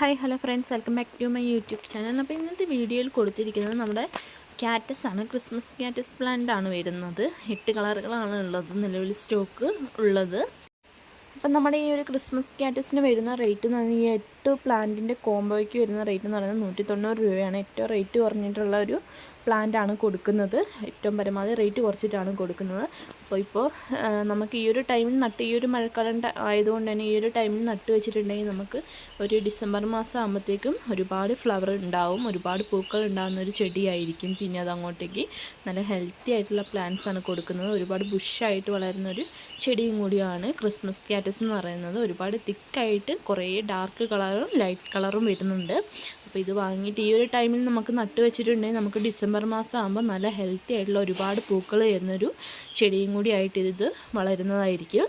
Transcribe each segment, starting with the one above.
Hi hello friends. Welcome back to my YouTube channel. അപ്പോൾ ഇന്നത്തെ വീഡിയോയിൽ കൊടുത്തിരിക്കുന്നത് നമ്മുടെ ക്യാറ്റസ് ആണ്. ക്രിസ്മസ് ക്യാറ്റസ് പ്ലാന്റ് ആണ് വരുന്നത്. എട്ട് കളറുകളാണ് ഉള്ളത്. നിലവിൽ സ്റ്റോക്ക് ഉള്ളത്. അപ്പം നമ്മുടെ ഈ ഒരു ക്രിസ്മസ് ക്യാറ്റസിന് വരുന്ന റേറ്റ് എന്ന് പറഞ്ഞാൽ ഈ എട്ട് പ്ലാന്റിന്റെ കോംബോയ്ക്ക് വരുന്ന റേറ്റ് എന്ന് പറയുന്നത് നൂറ്റി തൊണ്ണൂറ് രൂപയാണ്. ഏറ്റവും റേറ്റ് കുറഞ്ഞിട്ടുള്ള ഒരു പ്ലാന്റാണ് കൊടുക്കുന്നത്. ഏറ്റവും പരമാവധി റേറ്റ് കുറച്ചിട്ടാണ് കൊടുക്കുന്നത്. അപ്പോൾ ഇപ്പോൾ നമുക്ക് ഈ ഒരു ടൈമിൽ നട്ട് ഈ ഒരു മഴക്കാലം ആയതുകൊണ്ട് തന്നെ ഈ ഒരു ടൈമിൽ നട്ട് വെച്ചിട്ടുണ്ടെങ്കിൽ നമുക്ക് ഒരു ഡിസംബർ മാസം ആകുമ്പോഴത്തേക്കും ഒരുപാട് ഫ്ലവർ ഉണ്ടാവും. ഒരുപാട് പൂക്കൾ ഉണ്ടാകുന്ന ഒരു ചെടിയായിരിക്കും. പിന്നെ അത് അങ്ങോട്ടേക്ക് നല്ല ഹെൽത്തി ആയിട്ടുള്ള പ്ലാന്റ്സ് ആണ് കൊടുക്കുന്നത്. ഒരുപാട് ബുഷായിട്ട് വളരുന്ന ഒരു ചെടിയും കൂടിയാണ് ക്രിസ്മസ് ക്യാറ്റസ് എന്ന് പറയുന്നത് ഒരുപാട് തിക്കായിട്ട് കുറേ ഡാർക്ക് കളറും ലൈറ്റ് കളറും വരുന്നുണ്ട്. അപ്പോൾ ഇത് വാങ്ങിയിട്ട് ഈ ഒരു ടൈമിൽ നമുക്ക് നട്ട് വെച്ചിട്ടുണ്ടെങ്കിൽ നമുക്ക് ഡിസംബർ മാസം ആകുമ്പോൾ നല്ല ഹെൽത്തി ആയിട്ടുള്ള ഒരുപാട് പൂക്കൾ തരുന്നൊരു ചെടിയും കൂടി ആയിട്ട് ഇത് വളരുന്നതായിരിക്കും.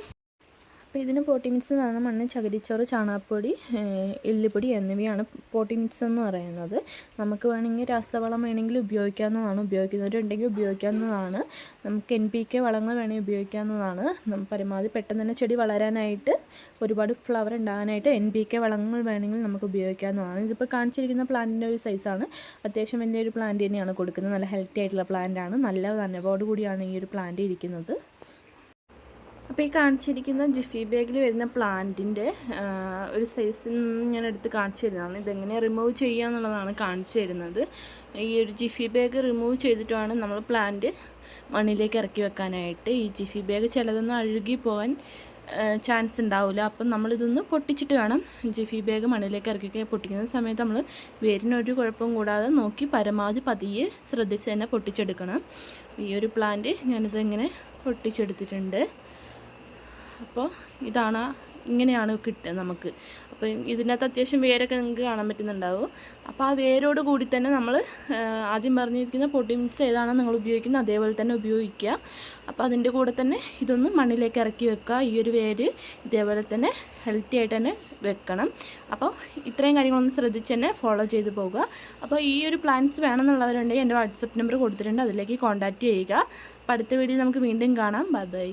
അപ്പോൾ ഇതിന് പോട്ടി മിക്സ് എന്ന് പറയുന്ന മണ്ണ് ചകിരിച്ചോറ് ചാണകപ്പൊടി എല്ലുപൊടി എന്നിവയാണ് പോട്ടി മിക്സ് എന്ന് പറയുന്നത്. നമുക്ക് വേണമെങ്കിൽ രാസവളം വേണമെങ്കിൽ ഉപയോഗിക്കാവുന്നതാണ്. ഉപയോഗിക്കുന്നവരുണ്ടെങ്കിൽ ഉപയോഗിക്കാവുന്നതാണ്. നമുക്ക് എൻ പി കെ വളങ്ങൾ വേണമെങ്കിൽ ഉപയോഗിക്കാവുന്നതാണ്. പരമാവധി പെട്ടെന്ന് തന്നെ ചെടി വളരാനായിട്ട് ഒരുപാട് ഫ്ലവർ ഉണ്ടാകാനായിട്ട് എൻ പി കെ വളങ്ങൾ വേണമെങ്കിൽ നമുക്ക് ഉപയോഗിക്കാവുന്നതാണ്. ഇതിപ്പോൾ കാണിച്ചിരിക്കുന്ന പ്ലാന്റിന്റെ ഒരു സൈസാണ് അത്യാവശ്യം വലിയൊരു പ്ലാന്റ് തന്നെയാണ് കൊടുക്കുന്നത്. നല്ല ഹെൽത്തി ആയിട്ടുള്ള പ്ലാന്റ് ആണ്. നല്ല നനവോട് കൂടിയാണ് ഈ ഒരു പ്ലാന്റ് ഇരിക്കുന്നത്. അപ്പോൾ ഈ കാണിച്ചിരിക്കുന്ന ജിഫി ബാഗിൽ വരുന്ന പ്ലാന്റിന്റെ ഒരു നിന്ന് ഞാൻ എടുത്ത് കാണിച്ചു തരുന്നതാണ്. ഇതെങ്ങനെ റിമൂവ് ചെയ്യുക എന്നുള്ളതാണ് കാണിച്ചു തരുന്നത്. ഈ ഒരു ജിഫി ബാഗ് റിമൂവ് ചെയ്തിട്ട് ചെയ്തിട്ടാണ് നമ്മൾ പ്ലാന്റ് മണ്ണിലേക്ക് ഇറക്കി വെക്കാനായിട്ട് ഈ ജിഫി ബാഗ് ചിലതൊന്നും അഴുകി പോകാൻ ചാൻസ് ഉണ്ടാവില്ല അപ്പം നമ്മളിതൊന്ന് പൊട്ടിച്ചിട്ട് വേണം ജിഫി ബാഗ് മണ്ണിലേക്ക് ഇറക്കി പൊട്ടിക്കുന്ന സമയത്ത് നമ്മൾ വേരിനൊരു കുഴപ്പവും കൂടാതെ നോക്കി പരമാവധി പതിയെ ശ്രദ്ധിച്ച് തന്നെ പൊട്ടിച്ചെടുക്കണം. ഈ ഒരു പ്ലാന്റ് ഞാനിതെങ്ങനെ പൊട്ടിച്ചെടുത്തിട്ടുണ്ട്. അപ്പോൾ ഇതാണ് ഇങ്ങനെയാണ് കിട്ടുക നമുക്ക്. അപ്പോൾ ഇതിനകത്ത് അത്യാവശ്യം വേരൊക്കെ നിങ്ങൾക്ക് കാണാൻ പറ്റുന്നുണ്ടാവും. അപ്പോൾ ആ വേരോട് കൂടി തന്നെ നമ്മൾ ആദ്യം പറഞ്ഞിരിക്കുന്ന പൊട്ടിമിക്സ് ഏതാണോ നിങ്ങൾ ഉപയോഗിക്കുന്നത് അതേപോലെ തന്നെ ഉപയോഗിക്കുക. അപ്പോൾ അതിന്റെ കൂടെ തന്നെ ഇതൊന്ന് മണ്ണിലേക്ക് ഇറക്കി വെക്കുക. ഈ ഒരു വേര് ഇതേപോലെ തന്നെ ഹെൽത്തി ആയിട്ട് തന്നെ വെക്കണം. അപ്പോൾ ഇത്രയും കാര്യങ്ങളൊന്ന് ശ്രദ്ധിച്ച് തന്നെ ഫോളോ ചെയ്ത് പോവുക. അപ്പോൾ ഈ ഒരു പ്ലാൻസ് വേണമെന്നുള്ളവരുണ്ടെങ്കിൽ എന്റെ വാട്സപ്പ് നമ്പർ കൊടുത്തിട്ടുണ്ട്. അതിലേക്ക് കോൺടാക്റ്റ് ചെയ്യുക. അപ്പോൾ അടുത്ത വീഡിയോ നമുക്ക് വീണ്ടും കാണാം. Bye bye